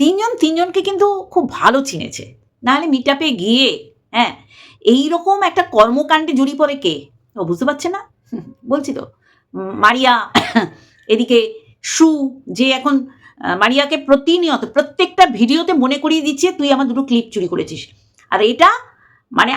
তিনজন তিনজনকে কিন্তু খুব ভালো চিনেছে। নাহলে মিট আপে গিয়ে হ্যাঁ এইরকম একটা কর্মকাণ্ডে জড়িয়ে পড়ে কে? ও বুঝতে পারছে না? বলছি তো মারিয়া, এদিকে সু, যে এখন মারিয়াকে প্রতিনিয়ত, প্রত্যেকটা ভিডিওতে মনে করিয়ে দিচ্ছে, তুই আমার দুটো ক্লিপ চুরি করেছিস। আর এটা মানে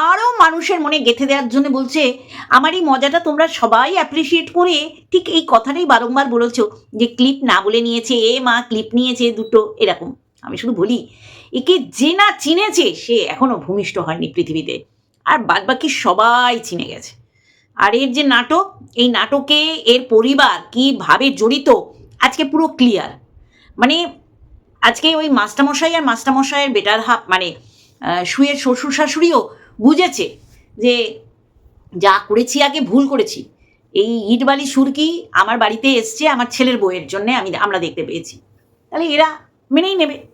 আরও মানুষের মনে গেঁথে দেওয়ার জন্য বলছে, আমার এই মজাটা তোমরা সবাই অ্যাপ্রিসিয়েট করে ঠিক এই কথাটাই বারংবার বলেছ যে ক্লিপ না বলে নিয়েছে, এ মা ক্লিপ নিয়েছে দুটো, এরকম। আমি শুধু বলি, একে যে না চিনেছে, সে এখনও ভূমিষ্ঠ হয়নি পৃথিবীতে। আর বাদবাকি সবাই চিনে গেছে। আর এর যে নাটক, এই নাটকে এর পরিবার কীভাবে জড়িত, আজকে পুরো ক্লিয়ার মানে আজকে ওই মাস্টারমশাই আর মাস্টারমশাইয়ের বেটার হাফ মানে শুয়ের শ্বশুর শাশুড়িও বুঝেছে যে যা করেছি আগে ভুল করেছি। এই ইটবালি সুরকি আমার বাড়িতে এসছে আমার ছেলের বইয়ের জন্য আমি আমরা দেখতে পেয়েছি। তাহলে এরা মেনেই নেবে।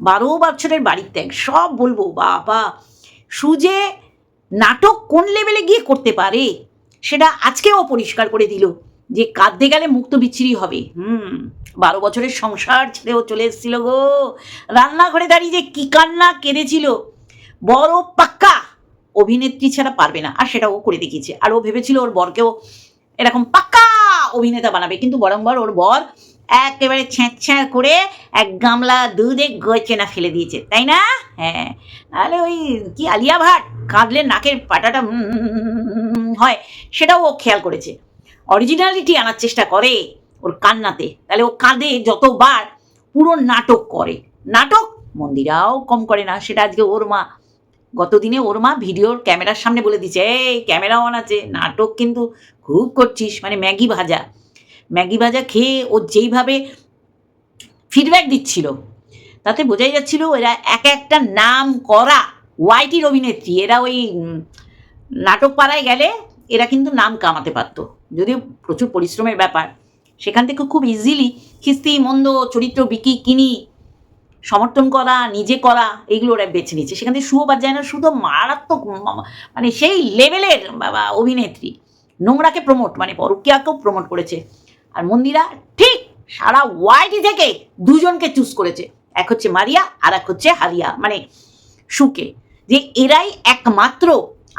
বারো বছরের বাড়ির ত্যাগ, সব বলব, বাবা। সুজে নাটক কোন লেভেলে গিয়ে করতে পারে সেটা আজকেও পরিষ্কার করে দিল যে কাঁদতে গেলে মুক্ত বিচ্ছিরি হবে। হুম, বারো বছরের সংসার ছেড়েও চলে এসেছিল গো। রান্নাঘরে দাঁড়িয়ে যে কি কান্না কেঁদেছিল। বড় পাক্কা অভিনেত্রী ছাড়া পারবে না। আর সেটা ও করে দেখিয়েছে। আর ও ভেবেছিল ওর বরকেও এরকম পাক্কা অভিনেতা বানাবে। কিন্তু বরংবার ওর বর একেবারে ছ্যাঁচ ছ্যাঁ করে এক গামলা দুধে গচেনা ফেলে দিয়েছে। তাই না? হ্যাঁ। নাহলে ওই কি আলিয়া ভাট কাঁদলে নাকের পাটাটা হয়, সেটাও ও খেয়াল করেছে। অরিজিনালিটি আনার চেষ্টা করে ওর কান্নাতে। তাহলে ও কাঁদে যতবার পুরো নাটক করে। নাটক মন্দিরাও কম করে না, সেটা আজকে ওর মা গতদিনে ওর মা ভিডিওর ক্যামেরার সামনে বলে দিচ্ছে এই, ক্যামেরা অন আছে, নাটক কিন্তু খুব করছিস মানে ম্যাগি ভাজা। ম্যাগি ভাজা খেয়ে ও যেইভাবে ফিডব্যাক দিচ্ছিল, তাতে বোঝাই যাচ্ছিল এরা এক একটা নাম করা ওয়াইটির অভিনেত্রী, এরা ওই নাটক পাড়ায় গেলে এরা কিন্তু নাম কামাতে পারতো। যদিও প্রচুর পরিশ্রমের ব্যাপার, সেখান থেকে খুব ইজিলি খিস্তি, মন্দ, চরিত্র বিকি, কিনি সমর্থন করা, নিজে করা এইগুলো ওরা বেছে নিচ্ছে সেখান থেকে বাদ যায় না, শুধু মারাত্মক মানে সেই লেভেলের অভিনেত্রী। নোংরাকে প্রমোট মানে পরকিয়াকেও প্রমোট করেছে। আর মন্দিরা ঠিক সারা ওয়াইটি থেকে দুজনকে চুজ করেছে। এক হচ্ছে মারিয়া, আর এক হচ্ছে হারিয়া মানে সুকে। যে এরাই একমাত্র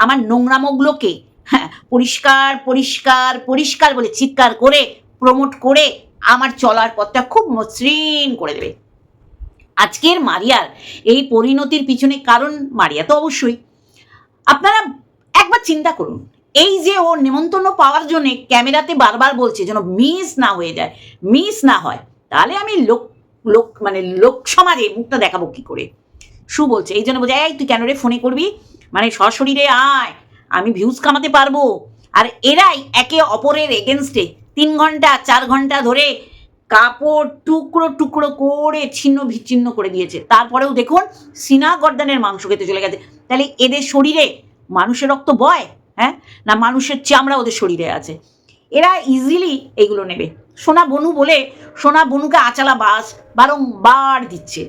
আমার নোংরামগুলোকে হ্যাঁ পরিষ্কার পরিষ্কার পরিষ্কার বলে চিৎকার করে প্রমোট করে আমার চলার পথটা খুব মসৃণ করে দেবে। আজকের মারিয়ার এই পরিণতির পিছনে কারণ মারিয়া তো অবশ্যই। আপনারা একবার চিন্তা করুন, এই যে ও নেমন্তন্ন পাওয়ার জন্য ক্যামেরাতে বারবার বলছে যেন মিস না হয়ে যায়, মিস না হয়, তাহলে আমি লোক লোক মানে লোক সমাজে মুখটা দেখাবো কি করে? সু বলছে, এই জন্য বলছে, এই, তুই কেন রে ফোনে করবি? মানে সশরীরে আয়, আমি ভিউজ কামাতে পারব। আর এরাই একে অপরের এগেনস্টে তিন ঘণ্টা, চার ঘণ্টা ধরে কাপড় টুকরো টুকরো করে ছিন্ন বিচ্ছিন্ন করে দিয়েছে। তারপরেও দেখুন, সিনা গর্দানের মাংস খেতে চলে গেছে। তাহলে এদের শরীরে মানুষের রক্ত বয় হ্যাঁ? না মানুষের চামড়া ওদের শরীরে আছে? এরা ইজিলি এগুলো নেবে। সোনা বনু বলে সোনা বনুকে আচালা বাস বারংবার দিচ্ছে।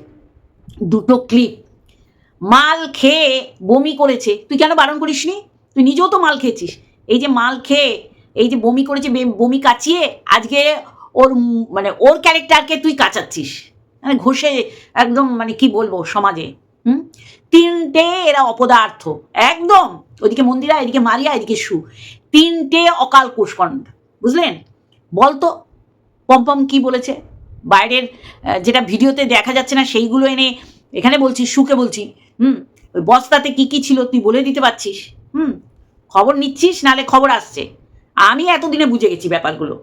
দুটো ক্লিপ মাল খেয়ে বমি করেছে। তুই কেন বারণ করিস নি তুই নিজেও তো মাল খেয়েছিস। এই যে মাল খেয়ে, এই যে বমি করেছে বমি কাচিয়ে আজকে ওর মানে ওর ক্যারেক্টারকে তুই কাচাচ্ছিস। মানে ঘষে একদম মানে কি বলব সমাজে, হুম? তিনটে এরা অপদার্থ, একদম। ওদিকে মন্দিরা, এদিকে মারিয়া, এদিকে সু। তিনটে অকাল কুষ্কণ্ড বুঝলেন? বলতো, পম্পম কি বলেছে? বাইরের যেটা ভিডিওতে দেখা যাচ্ছে না, সেইগুলো এনে এখানে বলছি, সুকে বলছি, হুম? ওই বস্তাতে কি কি ছিল তুই বলে দিতে পারছিস, হুম? খবর নিচ্ছিস, নালে খবর আসছে। আমি এতদিনে বুঝে গেছি ব্যাপারগুলো।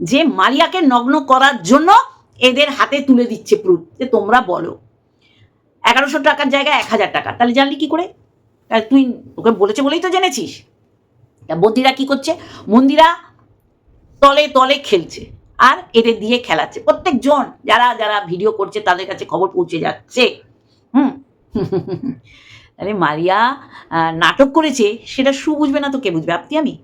যে মারিয়াকে নগ্ন করার জন্য এদের হাতে তুলে দিচ্ছে প্রুফ যে তোমরা বলো। এগারোশো টাকার জায়গায় এক হাজার টাকা। তাহলে জানলি কি করে? তুই ওকে বলেছে বলেই তো জেনেছিস। তা মন্দিরা কি করছে? মন্দিরা তলে তলে খেলছে আর এদের দিয়ে খেলাচ্ছে। প্রত্যেকজন যারা যারা ভিডিও করছে তাদের কাছে খবর পৌঁছে যাচ্ছে। হুম। আরে মারিয়া নাটক করেছে, সেটা সু বুঝবে না তো কে বুঝবে? আপনি আমি।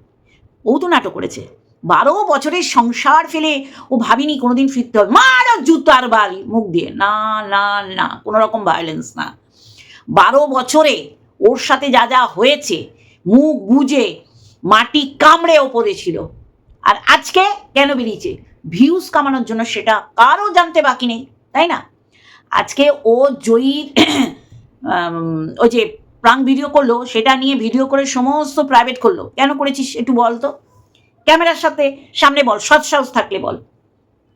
ও তো নাটক করেছে। বারো বছরের সংসার ফেলে ও ভাবিনি কোনোদিন ফিরতে হবে। মারো জুতার বাড়ি। মুখ দিয়ে, না না না কোনো রকম ভায়োলেন্স না। বারো বছরে ওর সাথে যা যা হয়েছে, মুখ বুঝে মাটি কামড়ে ওপরে ছিল। আর আজকে কেন বেরিয়েছে? ভিউজ কামানোর জন্য সেটা কারও জানতে বাকি নেই, তাই না? আজকে ও জয়ীর ওই যে প্রাং ভিডিও করল, সেটা নিয়ে ভিডিও করে সমস্ত প্রাইভেট করল। কেন করেছিস একটু বল তো ক্যামেরার সাথে সামনে বল, সৎ সাহস থাকলে বল।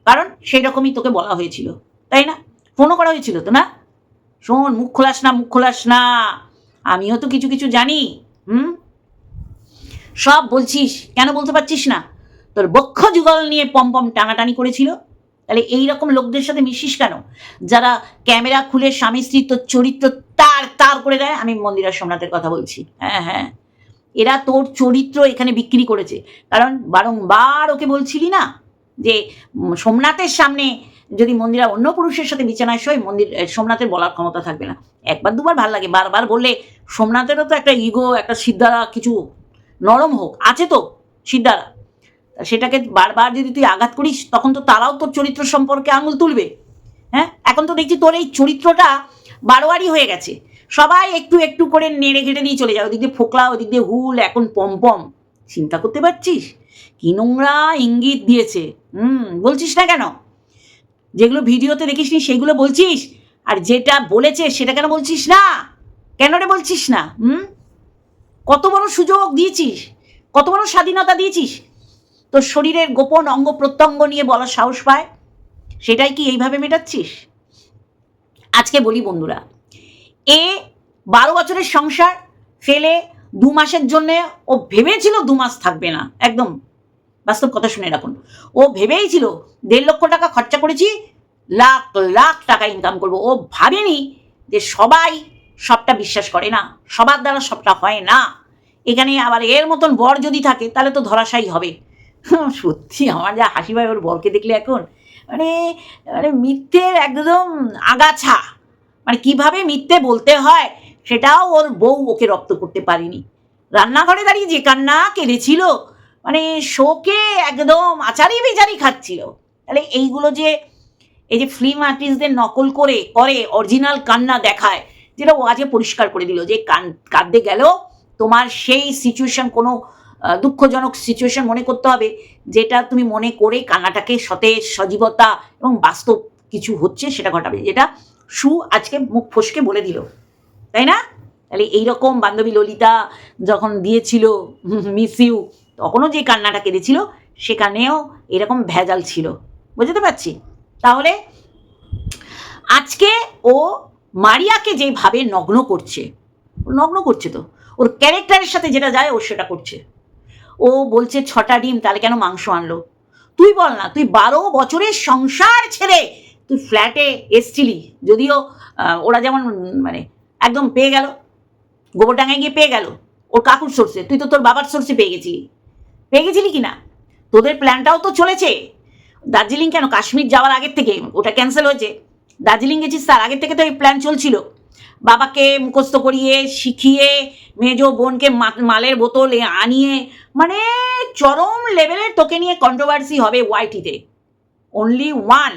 কারণ সেই রকমই তোকে বলা হয়েছিল, তাই না? ফোনও করা হয়েছিল তো, না? শোন, মুখ খোলাস না, মুখ খোলাস না। আমিও তো কিছু কিছু জানি, হুম? সব বলছিস, কেন বলতে পারছিস না? তোর বক্ষ যুগল নিয়ে পম্পম টানাটানি করেছিল? তাহলে এই রকম লোকদের সাথে মিশিস কেন? যারা ক্যামেরা খুলে স্বামী স্ত্রী তোর চরিত্র তার তার করে দেয়, আমি মন্দিরা সোমনাথের কথা বলছি। হ্যাঁ হ্যাঁ। এরা তোর চরিত্র এখানে বিক্রি করেছে। কারণ বারংবার ওকে বলছিলি না যে সোমনাথের সামনে যদি মন্দিরা অন্য পুরুষের সাথে বিছানায় শোয়, মন্দির সোমনাথের বলার ক্ষমতা থাকবে না। একবার দুবার ভালো লাগে, বারবার বললে সোমনাথেরও তো একটা ইগো একটা সিদ্ধারা কিছু নরম হোক, আছে তো সিদ্ধারা। সেটাকে বারবার যদি তুই আঘাত করিস, তখন তো তারাও তোর চরিত্র সম্পর্কে আঙুল তুলবে। হ্যাঁ? এখন তো দেখছি তোর এই চরিত্রটা বারোয়ারি হয়ে গেছে। সবাই একটু একটু করে নেড়ে ঘেটে দিয়ে চলে যায়। ওদিক দিয়ে ফোকলা, ওদিক দিয়ে হুল, এখন পমপম। চিন্তা করতে পারছিস? কি নোংরা ইঙ্গিত দিয়েছে। হুম, বলছিস না কেন? যেগুলো ভিডিওতে দেখিসনি সেগুলো বলছিস? আর যেটা বলেছে সেটা কেন বলছিস না? কেন রে বলছিস না? হুম? কত বড় সুযোগ দিয়েছিস? কত বড় স্বাধীনতা দিয়েছিস? তোর শরীরের গোপন অঙ্গ প্রত্যঙ্গ নিয়ে বলার সাহস পায়? সেটাই কি এইভাবে মেটাচ্ছিস? আজকে বলি বন্ধুরা এ বারো বছরের সংসার ফেলে দু মাসের জন্যে ও ভেবেছিল দু মাস থাকবে না, একদম। বাস্তব কথা শুনে রাখুন। ও ভেবেই ছিল, দেড় লক্ষ টাকা খরচা করেছি, লাখ লাখ টাকা ইনকাম করব। ও ভাবেনি যে সবাই সবটা বিশ্বাস করে না, সবার দ্বারা সবটা হয় না। এখানে আবার এর মতন বর যদি থাকে, তাহলে তো ধরাশায়ী হবে। সত্যি আমার যা হাসি পায় ওর বরকে দেখলে এখন। মানে মানে মিথ্যের একদম আগাছা। মানে কীভাবে মিথ্যে বলতে হয় সেটাও ওর বউ ওকে রপ্ত করতে পারেনি। রান্নাঘরে দাঁড়িয়ে যে কান্না কেঁদেছিল মানে শোকে একদম আচারি বেচারি খাচ্ছিল। তাহলে এইগুলো যে, এই যে ফিল্ম আর্টিস্টদের নকল করে করে অরিজিনাল কান্না দেখায়, যেটা ও আজকে পরিষ্কার করে দিল যে কান, কাঁদতে গেল তোমার সেই সিচুয়েশন কোনো দুঃখজনক সিচুয়েশন মনে করতে হবে, যেটা তুমি মনে করে কান্নাটাকে সতেজ, সজীবতা এবং বাস্তব কিছু হচ্ছে সেটা ঘটাবে। যেটা সু আজকে মুখ ফসকে বলে দিল। তাই না? তাহলে এইরকম বান্ধবী ললিতা যখন দিয়েছিল মিস ইউ তখনও যে কান্নাটা কেঁদেছিল, সেখানেও এরকম ভেজাল ছিল। বুঝতে পারছি? তাহলে আজকে ও মারিয়াকে যেভাবে নগ্ন করছে নগ্ন করছে তো, ওর ক্যারেক্টারের সাথে যেটা যায়, ও সেটা করছে। ও বলছে, ছটা ডিম, তাহলে কেন মাংস আনলো? তুই বল না, তুই বারো বছরের সংসার ছেড়ে তুই ফ্ল্যাটে এসছিলি, যদিও ওরা যেমন মানে একদম পেয়ে গেল, গোবরডাঙ্গায় গিয়ে পেয়ে গেল, ওর কাকুর সোর্সে তুই তো তোর বাবার সোর্সে পেয়ে গেছিলি। পেয়ে গেছিলি কি না? তোদের প্ল্যানটাও তো চলেছে। দার্জিলিং কেন? কাশ্মীর যাওয়ার আগের থেকে, ওটা ক্যান্সেল হয়েছে। দার্জিলিং গেছিস তার আগের থেকে তো এই প্ল্যান চলছিল। বাবাকে মুখস্থ করিয়ে, শিখিয়ে, মেজো বোনকে মালের বোতল আনিয়ে মানে চরম লেভেলের তোকে নিয়ে কন্ট্রোভার্সি হবে ওয়াইটিতে only one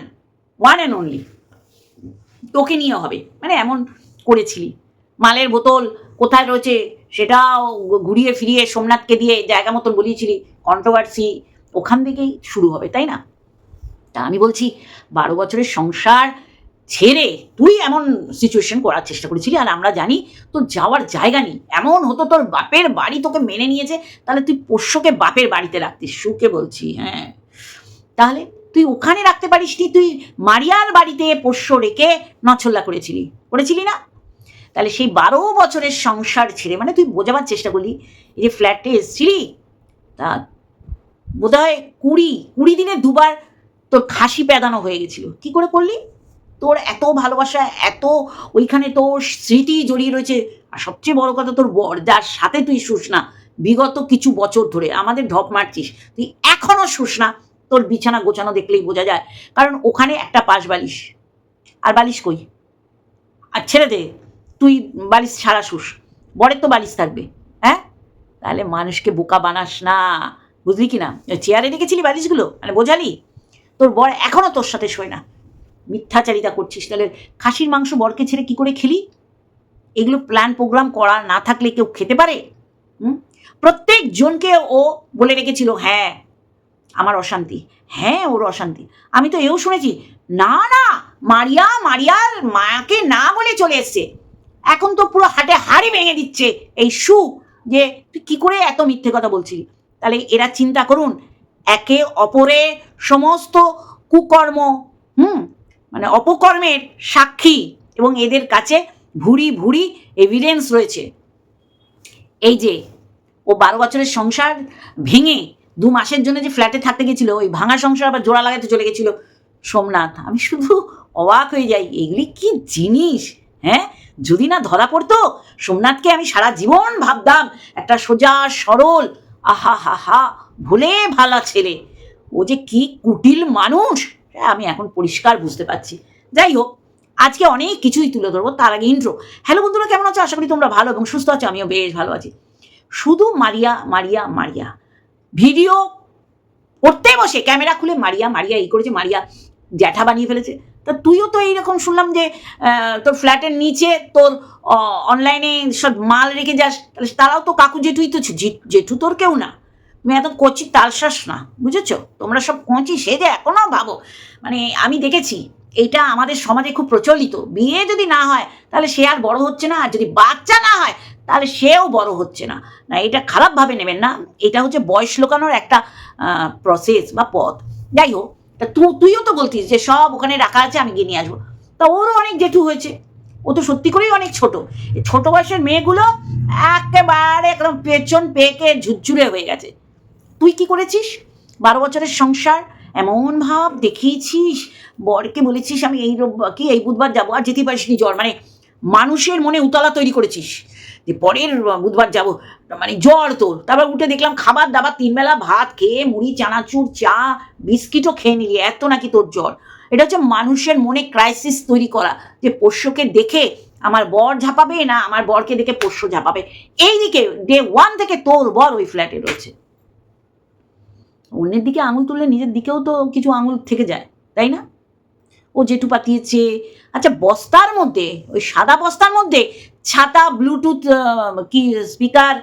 one and only তোকে নিয়ে হবে। মানে এমন করেছিলি। মালের বোতল কোথায় রয়েছে সেটাও ঘুরিয়ে ফিরিয়ে সোমনাথকে দিয়ে জায়গা মতন বলিয়েছিলি। কন্ট্রোভার্সি ওখান থেকেই শুরু হবে, তাই না? তা আমি বলছি, বারো বছরের সংসার ছেড়ে তুই এমন সিচুয়েশন করার চেষ্টা করেছিলি আর আমরা জানি তোর যাওয়ার জায়গা নেই। এমন হতো তোর বাপের বাড়ি তোকে মেনে নিয়েছে, তাহলে তুই পোষ্যকে বাপের বাড়িতে রাখতিস। সুকে বলছি হ্যাঁ। তাহলে তুই ওখানে রাখতে পারিস নি, তুই মারিয়ার বাড়িতে পোষ্য রেখে নছল্লা করেছিলি করেছিলি না? তাহলে সেই বারো বছরের সংসার ছেড়ে মানে তুই বোঝাবার চেষ্টা করলি, এই যে ফ্ল্যাটে এসছিলি, তা বোধহয় কুড়ি কুড়ি দিনে দুবার তোর খাসি প্যাদানো হয়ে গেছিল। কি করে করলি? তোর এত ভালোবাসা, এত ওইখানে তোর স্মৃতি জড়িয়ে রয়েছে, আর সবচেয়ে বড় কথা তোর বর, যার সাথে তুই শুস না, বিগত কিছু বছর ধরে আমাদের ঢপ মারছিস, তুই এখনও শুস না তোর বিছানা গোছানো দেখলেই বোঝা যায়। কারণ ওখানে একটা পাশ বালিশ। আর বালিশ কই? আর ছেড়ে দে তুই বালিশ ছাড়া শুস বরের তো বালিশ থাকবে। হ্যাঁ? তাহলে মানুষকে বোকা বানাস না। বুঝলি কি না? চেয়ারে রেখেছিলি বালিশগুলো? মানে বোঝালি? তোর বর এখনও তোর সাথে শোয় না। মিথ্যাচারিতা করছিস। তাহলে খাসির মাংস বরকে ছেড়ে কি করে খেলি? এগুলো প্ল্যান প্রোগ্রাম করা না থাকলে কেউ খেতে পারে? প্রত্যেক জনকে ও বলে রেখেছিল হ্যাঁ আমার অশান্তি। হ্যাঁ ওর অশান্তি। আমি তো এও শুনেছি, না না, মারিয়া, মারিয়ার মাকে না বলে চলে এসছে। এখন তো পুরো হাটে হাড়ি ভেঙে দিচ্ছে এই সু যে, তুই কী করে এত মিথ্যে কথা বলছিলি? তাহলে এরা চিন্তা করুন, একে অপরে সমস্ত কুকর্ম, হুম মানে অপকর্মের সাক্ষী এবং এদের কাছে ভুরি ভুরি এভিডেন্স রয়েছে। এই যে, ও বারো বছরের সংসার ভেঙে দু মাসের জন্য যে ফ্ল্যাটে থাকতে গেছিল, ওই ভাঙা সংসার আবার জোড়া লাগাতে চলে গেছিল। সোমনাথ, আমি শুধু অবাক হয়ে যাই, এগুলি কি জিনিস? হ্যাঁ? যদি না ধরা পড়তো, সোমনাথকে আমি সারা জীবন ভাবতাম, একটা সোজা, সরল, আহা হা হা, ভুলে ভালা ছেলে। ও যে কি কুটিল মানুষ আমি এখন পরিষ্কার বুঝতে পারছি। যাই হোক, আজকে অনেক কিছুই তুলে ধরবো, তার আগে ইন্ট্রো হ্যালো বন্ধুরা, কেমন আছো? আশা করি তোমরা ভালো এবং সুস্থ আছো, আমিও বেশ ভালো আছি। শুধু মারিয়া মারিয়া মারিয়া ভিডিও করতে বসে, ক্যামেরা খুলে মারিয়া মারিয়া এই করেছে, মারিয়া জ্যাঠা বানিয়ে ফেলেছে। তা তুইও তো এইরকম শুনলাম যে তোর ফ্ল্যাটের নিচে তোর অনলাইনে সব মাল রেখে যাস, তাহলে তারাও তো কাকু জেঠুই তো জেঠু তোর কেউ না। তুমি এত কচি তালশ্বাস না, বুঝেছ? তোমরা সব কচি সেজে এখনও ভাবো। মানে আমি দেখেছি এটা আমাদের সমাজে খুব প্রচলিত। বিয়ে যদি না হয়, তাহলে সে আর বড় হচ্ছে না। আর যদি বাচ্চা না হয়, তাহলে সেও বড় হচ্ছে না। না, এটা খারাপভাবে নেবেন না। এটা হচ্ছে বয়স লোকানোর একটা প্রসেস বা পথ। যাই হোক, তা তু, তুইও তো বলতিস যে সব ওখানে রাখা আছে, আমি গিয়ে নিয়ে আসব। তা ওরও অনেক জেঠু হয়েছে। ও তো সত্যি করেই অনেক ছোট। ছোট বয়সের মেয়েগুলো একেবারে একদম পেছন পেকে ঝুরঝুরে হয়ে গেছে। তুই কি করেছিস? বারো বছরের সংসার এমন ভাব দেখিয়েছিস? বরকে বলেছিস, আমি এই কি, এই বুধবার যাব আর যেতে পারিসনি জ্বর। মানে মানুষের মনে উতলা তৈরি করেছিস। যে পরের বুধবার যাব মানে জ্বর তোর। তারপর উঠে দেখলাম খাবার দাবার তিনবেলা, ভাত খেয়ে মুড়ি, চানাচুর, চা, বিস্কিটও খেয়ে নিলি। এত নাকি তোর জ্বর? এটা হচ্ছে মানুষের মনে ক্রাইসিস তৈরি করা। যে পোষ্যকে দেখে আমার বর ঝাঁপাবে না আমার বরকে দেখে পোষ্য ঝাপাবে। এইদিকে ডে ওয়ান থেকে তোর বর ওই ফ্ল্যাটে রয়েছে। অন্যের দিকে আঙুল তুললে নিজের দিকেও তো কিছু আঙুল থেকে যায়, তাই না? ও জেঠু পাঠিয়েছে আচ্ছা বস্তার মধ্যে, ওই সাদা বস্তার মধ্যে ছাতা, ব্লুটুথ কি স্পিকার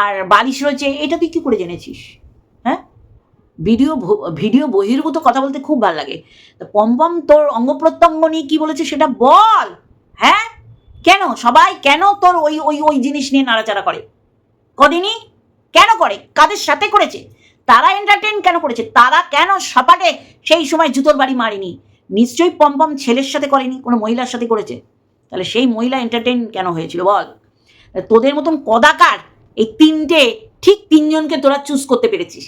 আর বালিশ রয়েছে, এটা তুই কী করে জেনেছিস? হ্যাঁ? ভিডিও ভিডিও বহির্ভূত কথা বলতে খুব ভালো লাগে। পম্পম তোর অঙ্গ প্রত্যঙ্গ নিয়ে কি বলেছে সেটা বল হ্যাঁ? কেন? সবাই কেন তোর ওই ওই ওই জিনিস নিয়ে নাড়াচাড়া করে? কদিনই? কেন করে? কাদের সাথে করেছে? তারা এন্টারটেন কেন করেছে? তারা কেন সপাটে সেই সময় জুতোর বাড়ি মারেনি? নিশ্চয়ই পম্পম ছেলের সাথে করেনি, কোনো মহিলার সাথে করেছে? তাহলে সেই মহিলা এন্টারটেন কেন হয়েছিল বল? তোদের মতন কদাকার এই তিনটে, ঠিক তিনজনকে তোরা চুজ করতে পেরেছিস।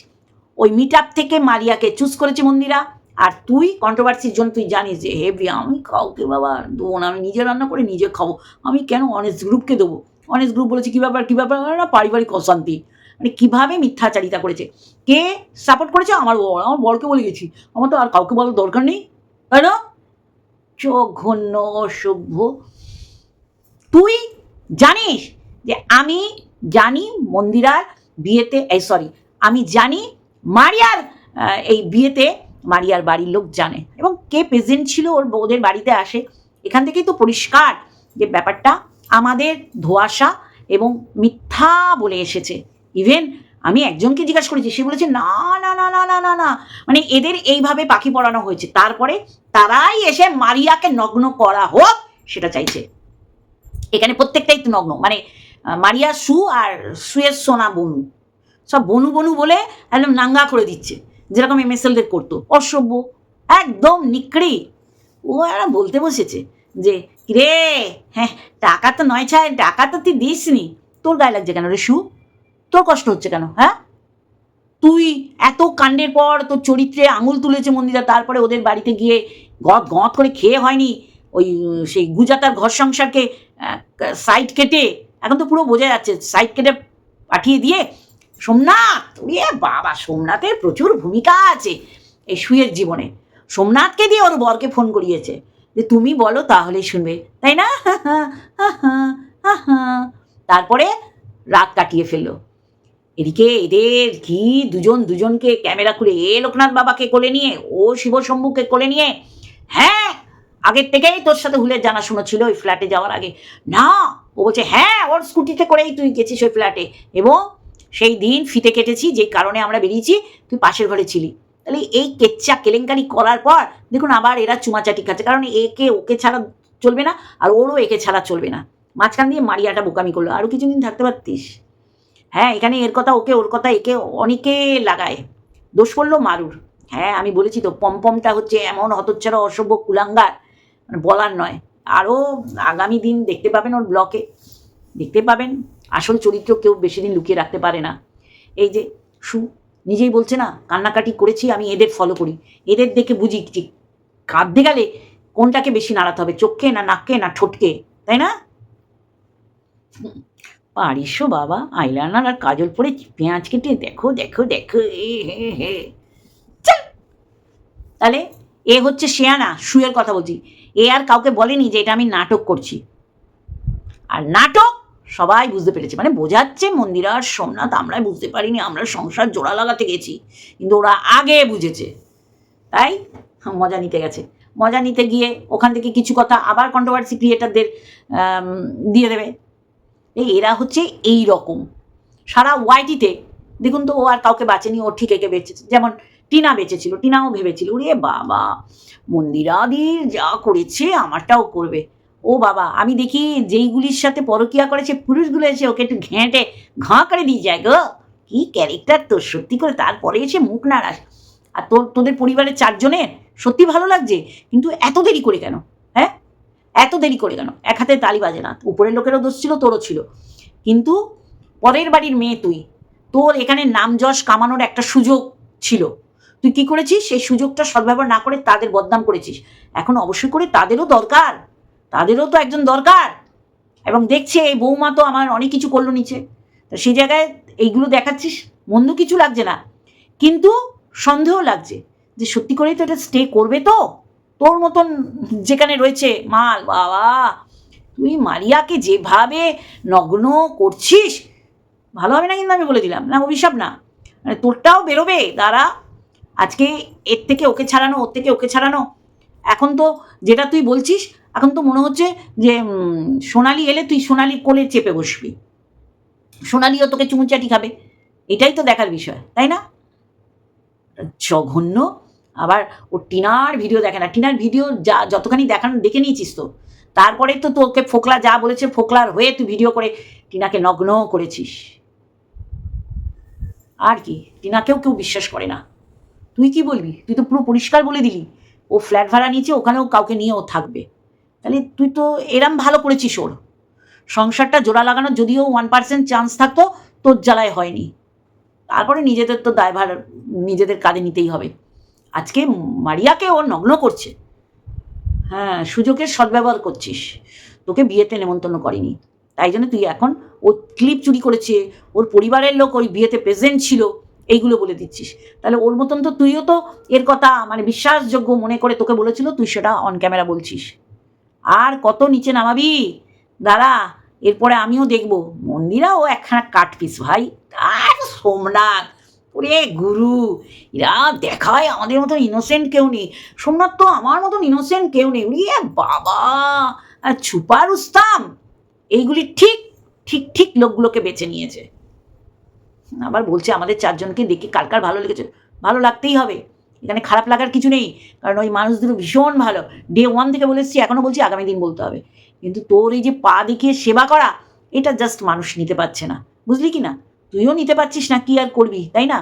ওই মিট আপ থেকে মারিয়াকে চুজ করেছে মন্দিরা। আর তুই কন্ট্রোভার্সির জন্য তুই জানিস যে হেভি আমি কাউকে বাবা, দেবো না, আমি নিজে রান্না করে নিজে খাব। আমি কেন অনেস্ট গ্রুপকে দেবো? অনেস্ট গ্রুপ বলেছে, কী ব্যাপার কী ব্যাপার? না, পারিবারিক অশান্তি। মানে কীভাবে মিথ্যাচারিতা করেছে? কে সাপোর্ট করেছে? আমার বর আমার বরকে বলে গেছি। আমার তো আর কাউকে বলার দরকার নেই। তাই না জঘন্য অসভ্য তুই জানিস যে আমি জানি মন্দিরার বিয়েতে, এই সরি আমি জানি মারিয়ার এই বিয়েতে মারিয়ার বাড়ির লোক জানে। এবং কে প্রেজেন্ট ছিল ওর ওদের বাড়িতে আসে। এখান থেকেই তো পরিষ্কার যে ব্যাপারটা আমাদের ধোয়াশা এবং মিথ্যা বলে এসেছে। ইভেন আমি একজনকে জিজ্ঞাসা করেছি, সে বলেছে, না না না না না না না। মানে এদের এইভাবে পাখি পড়ানো হয়েছে। তারপরে তারাই এসে মারিয়াকে নগ্ন করা হোক, সেটা চাইছে। এখানে প্রত্যেকটাই তো নগ্ন। মানে মারিয়া, সু আর সুয়ের সোনা বনু। সব বনু বনু বলে একদম নাঙ্গা করে দিচ্ছে। যেরকম এমএসএলদের করতো। অসভ্য। একদম নিকড়ি। ও একটা বলতে বসেছে যে রে হ্যাঁ টাকা তো নয় ছায় টাকা তো তুই দিসনি। তোর গায়ে লাগছে কেন রে, সু? তোর কষ্ট হচ্ছে কেন হ্যাঁ তুই এত কাণ্ডের পর তোর চরিত্রে আঙুল তুলেছে মন্দিরা তারপরে ওদের বাড়িতে গিয়ে গদ গদ করে খেয়ে হয়নি ওই সেই গুজাতার ঘর সংসারকে সাইড কেটে এখন তো পুরো বোঝা যাচ্ছে সাইড কেটে পাঠিয়ে দিয়ে সোমনাথ ইয়ে বাবা সোমনাথের প্রচুর ভূমিকা আছে এই শুয়ের জীবনে সোমনাথকে দিয়ে ওর বরকে ফোন করিয়েছে যে তুমি বলো তাহলেই শুনবে তাই না তারপরে রাত কাটিয়ে ফেলল এদিকে এদের কি দুজন দুজনকে ক্যামেরা খুলে, এ লোকনাথ বাবাকে কোলে নিয়ে, ও শিব শম্ভুকে কোলে নিয়ে হ্যাঁ আগের থেকেই তোর সাথে হুলের জানাশোনা ছিল ওই ফ্ল্যাটে যাওয়ার আগে। না, ও বলছে হ্যাঁ ওর স্কুটিতে করেই তুই গেছিস ওই ফ্ল্যাটে। এবং সেই দিন ফিতে কেটেছি, যে কারণে আমরা বেরিয়েছি, তুই পাশের ঘরে ছিলি। তাহলে এই কেচ্চা কেলেঙ্কারি করার পর, দেখুন আবার এরা চুমাচাটি খাচ্ছে, কারণ একে ওকে ছাড়া চলবে না, আর ওরও একে ছাড়া চলবে না। মাঝখান দিয়ে মারিয়াটা বোকামি করল আরও কিছুদিন থাকতে পারতিস? হ্যাঁ এখানে এর কথা ওকে, ওর কথা একে অনেকে লাগায়। দোষ করল মারুর। হ্যাঁ আমি বলেছি তো, পমপমটা হচ্ছে এমন হতচ্ছাড়া, অসভ্য, কুলাঙ্গার মানে বলার নয়। আরও আগামী দিন দেখতে পাবেন ওর ব্লকে। দেখতে পাবেন, আসল চরিত্র কেউ বেশি দিন লুকিয়ে রাখতে পারে না। এই যে সু, নিজেই বলছে না, কান্নাকাটি করেছি, আমি এদের ফলো করি। এদের দেখে বুঝি যে কাঁদতে গেলে কোনটাকে বেশি নাড়াতে হবে, চোখকে না নাককে না ঠোঁটকে, তাই না? পারিস বাবা? আইলানার আর কাজল পরে পেঁয়াজ কেটে দেখো দেখো দেখো হে হে। তাহলে এ হচ্ছে শেয়ানা, শুয়ের কথা বলছি। এ আর কাউকে বলেনি যে এটা আমি নাটক করছি। আর নাটক সবাই বুঝতে পেরেছে। মানে বোঝাচ্ছে মন্দিরা আর সোমনাথ, আমরাই বুঝতে পারিনি, আমরা সংসার জোড়া লাগাতে গেছি। কিন্তু ওরা আগে বুঝেছে। তাই মজা নিতে গেছে। মজা নিতে গিয়ে ওখান থেকে কিছু কথা আবার কন্ট্রোভার্সি ক্রিয়েটারদের দিয়ে দেবে। এরা হচ্ছে এই রকম। সারা ওয়াইটিতে দেখুন তো, ও আর কাউকে বাঁচেনি, ও ঠিক একে বেঁচেছে। যেমন টিনা বেঁচেছিল, টিনাও ভেবেছিল, ওরে বাবা মন্দিরাদির যা করেছে, আমারটাও করবে। ও বাবা, আমি দেখি যেইগুলির সাথে পরকিয়া করেছে, পুরুষগুলো এসে ওকে একটু ঘেঁটে ঘাঁ করে দিয়ে যায় গো। কি ক্যারেক্টার তোর, সত্যি করে তারপরে এসে মুখ নাড়াস। আর তোর, তোদের পরিবারের চারজনের সত্যি ভালো লাগছে? কিন্তু এত দেরি করে কেন? হ্যাঁ? এত দেরি করে কেন? এক হাতে তালি বাজে না। উপরের লোকেরও দোষ ছিল, তোরও ছিল। কিন্তু পরের বাড়ির মেয়ে তুই, তোর এখানে নাম যশ কামানোর একটা সুযোগ ছিল। তুই কি করেছিস? সেই সুযোগটা সদ্ব্যবহার না করে তাদের বদনাম করেছিস। এখন অবশ্যই করে তাদেরও দরকার। তাদেরও তো একজন দরকার। এবং দেখছে এই বৌমা তো আমার অনেক কিছু করল নিচে। তা সেই জায়গায় এইগুলো দেখাচ্ছিস? মন্দ কিছু লাগছে না। কিন্তু সন্দেহ লাগছে যে সত্যি করেই তো এটা স্টে করবে তো? তোর মতন যেখানে রয়েছে, মাল, বাবা। তুই মারিয়াকে যেভাবে নগ্ন করছিস, ভালো হবে না কিন্তু আমি বলে দিলাম, না অভিশাপ না। মানে তোরটাও বেরোবে, দাঁড়া। আজকে এর থেকে ওকে ছাড়ানো, ওর থেকে ওকে ছাড়ানো। এখন তো যেটা তুই বলছিস, এখন তো মনে হচ্ছে যে সোনালি এলে তুই সোনালির কোলে চেপে বসবি। সোনালিও তোকে চুমুচাটি খাবে। এটাই তো দেখার বিষয়, তাই না? জঘন্য আবার ও টিনার ভিডিও দেখে না। টিনার ভিডিও যা, যতখানি দেখানো, দেখে নিয়েছিস তো। তারপরে তো তোকে ফোকলা যা বলেছে, ফোকলার হয়ে তুই ভিডিও করে টিনাকে নগ্ন করেছিস। আর কি, টিনাকেও কেউ বিশ্বাস করে না। তুই কি বলবি? তুই তো পুরো পরিষ্কার বলে দিলি। ও ফ্ল্যাট ভাড়া নিয়েছে, ওখানেও কাউকে নিয়ে ও থাকবে। তাহলে তুই তো এরম ভালো করেছিস ওর। সংসারটা জোড়া লাগানোর যদিও ওয়ান পার্সেন্ট চান্স থাকতো, তোর জ্বালায় হয়নি। তারপরে নিজেদের তো দায়ভার, নিজেদের কাঁধে নিতেই হবে। আজকে মারিয়াকে ও নগ্ন করছে। হ্যাঁ সুযোগের সদ্ব্যবহার করছিস। তোকে বিয়েতে নেমন্তন্ন করেনি। তাই জন্য তুই এখন ও ক্লিপ চুরি করেছে, ওর পরিবারের লোক ওই বিয়েতে প্রেজেন্ট ছিল, এইগুলো বলে দিচ্ছিস। তাহলে ওর মতন তো তুইও তো এর কথা মানে বিশ্বাসযোগ্য মনে করে তোকে বলেছিল, তুই সেটা অন ক্যামেরা বলছিস। আর কত নিচে নামাবি? দাঁড়া, এরপরে আমিও দেখব। মন্দিরা ও একখানা কাট পিস ভাই। আর সোমনাথ ওরে গুরু, এরা দেখায় আমাদের মতন ইনোসেন্ট কেউ নেই। সোমনাথ তো আমার মতন ইনোসেন্ট কেউ নেই। উড়িয়ে বাবা, আর ছুপার উস্তাম, এইগুলি ঠিক ঠিক ঠিক লোকগুলোকে বেছে নিয়েছে। আবার বলছে, আমাদের চারজনকে দেখে কার কার ভালো লেগেছে। ভালো লাগতেই হবে। এখানে খারাপ লাগার কিছু নেই। কারণ ওই মানুষগুলো ভীষণ ভালো। ডে ওয়ান থেকে বলে এসেছি এখনও বলছি, আগামী দিন বলতে হবে। কিন্তু তোর এই যে পা দেখিয়ে সেবা করা, এটা জাস্ট মানুষ নিতে পারছে না। বুঝলি কি না? তুইও নিতে পারছিস না, কি আর করবি, তাই না?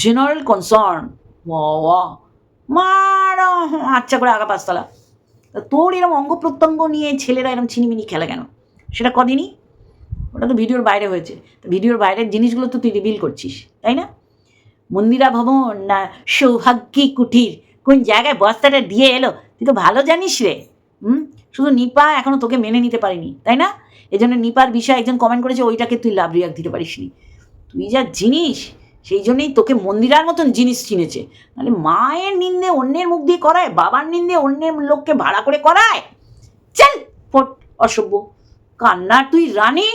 জেনারেল কনসার্ন মারা আচ্ছা করে আগা পাঁচতলা। তোর এরকম অঙ্গ প্রত্যঙ্গ নিয়ে ছেলেরা এরকম ছিনিমিনি খেলে কেন? সেটা কদিনই? ওটা তো ভিডিওর বাইরে হয়েছে। ভিডিওর বাইরের জিনিসগুলো তো তুই রিভিল করছিস, তাই না? মন্দিরা ভবন না সৌভাগ্যী কুঠির কোন জায়গায় বস্তাটা দিয়ে এলো? তুই তো ভালো জানিস রে। হুম? শুধু নিপা এখনও তোকে মেনে নিতে পারিনি, তাই না? এই জন্য নিপার বিষয়ে একজন কমেন্ট করেছে, ওইটাকে তুই লাভ রিয়াক দিতে পারিসনি। তুই যা জিনিস, সেই জন্যই তোকে মন্দিরার মতন জিনিস চিনেছে। নাহলে মায়ের নিন্দে অন্যের মুখ দিয়ে করায়, বাবার নিন্দে অন্যের লোককে ভাড়া করে করায়। চল, ফট, অসভ্য। কান্নার তুই রানী,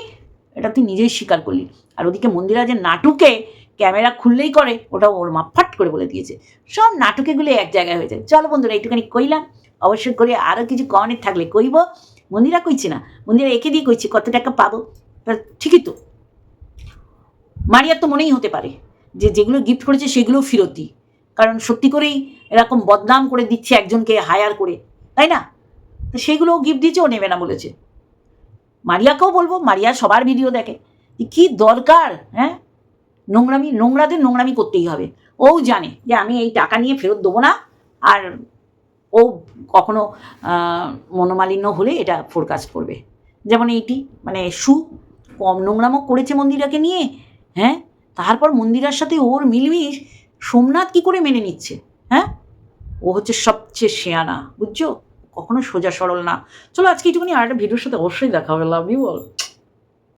এটা তুই নিজেই স্বীকার করলি। আর ওদিকে মন্দিরা যে নাটুকে ক্যামেরা খুললেই করে ওটা ওর মা ফাট করে বলে দিয়েছে। সব নাটকেগুলো এক জায়গায় হয়ে যায়। চলো বন্ধুরা, একটুখানি কইলাম। অবশ্যই করে আরও কিছু কনের থাকলে কইব। মন্দিরা কইছি না। মন্দিরা একে দিয়ে কইছি, কত টাকা পাবো? ঠিকই তো। মারিয়ার তো মনেই হতে পারে যে যেগুলো গিফট করেছে সেগুলো ফেরত দিই। কারণ সত্যি করেই এরকম বদনাম করে দিচ্ছে একজনকে হায়ার করে, তাই না? তো সেগুলোও গিফট দিয়েছে, ও নেবে না বলেছে। মারিয়াকেও বলব, মারিয়া সবার ভিডিও দেখে কি দরকার হ্যাঁ? নোংরামি, নোংরাদের নোংরামি করতেই হবে। ও জানে যে আমি এই টাকা নিয়ে ফেরত দেবো না, আর ও কখনো মনোমালিন্য হলে এটা ফোরকাস্ট করবে। যেমন এইটি মানে সু কম নোংরামো করেছে মন্দিরাকে নিয়ে হ্যাঁ? তারপর মন্দিরার সাথে ওর মিলমিশ সোমনাথ কি করে মেনে নিচ্ছে? হ্যাঁ? ও হচ্ছে সবচেয়ে শেয়ানা, বুঝছ? কখনো সোজা সরল না। চলো আজকে এইটুকুনি আর একটা ভিডিওর সাথে অবশ্যই দেখা হবে লাভ ইউ অল